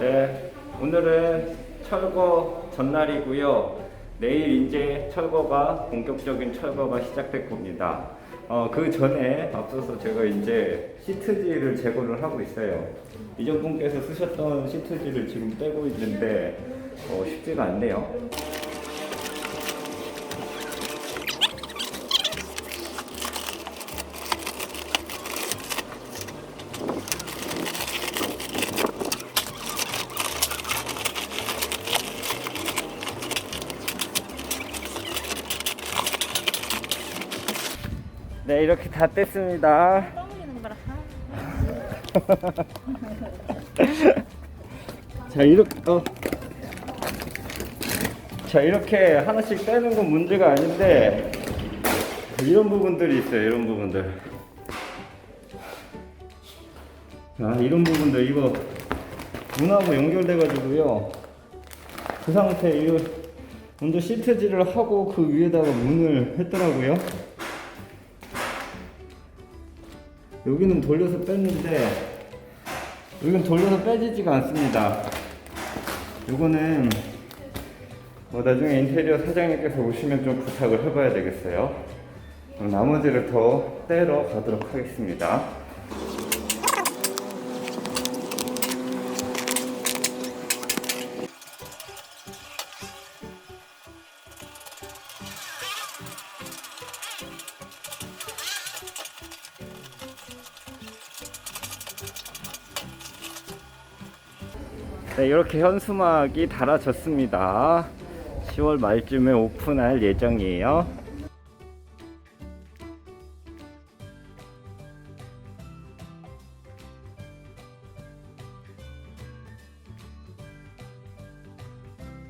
네, 오늘은 철거 전날이고요. 내일 이제 철거가 본격적인 철거가 시작될 겁니다. 어, 그 전에 앞서서 제가 이제 시트지를 제거를 하고 있어요. 이전 분께서 쓰셨던 시트지를 지금 떼고 있는데 어, 쉽지가 않네요. 네, 이렇게 다 뗐습니다. 자 이렇게 어. 자 이렇게 하나씩 떼는 건 문제가 아닌데 이런 부분들이 있어요 이런 부분들 아 이런 부분들 이거 문하고 연결돼 가지고요 그 상태 이거 먼저 시트지를 하고 그 위에다가 문을 했더라고요 여기는 돌려서 뺐는데 여기는 돌려서 빼지지가 않습니다. 이거는 뭐 나중에 인테리어 사장님께서 오시면 좀 부탁을 해봐야 되겠어요. 그럼 나머지를 더 떼러 가도록 하겠습니다. 네, 이렇게 현수막이 달아졌습니다. 10월 말쯤에 오픈할 예정이에요.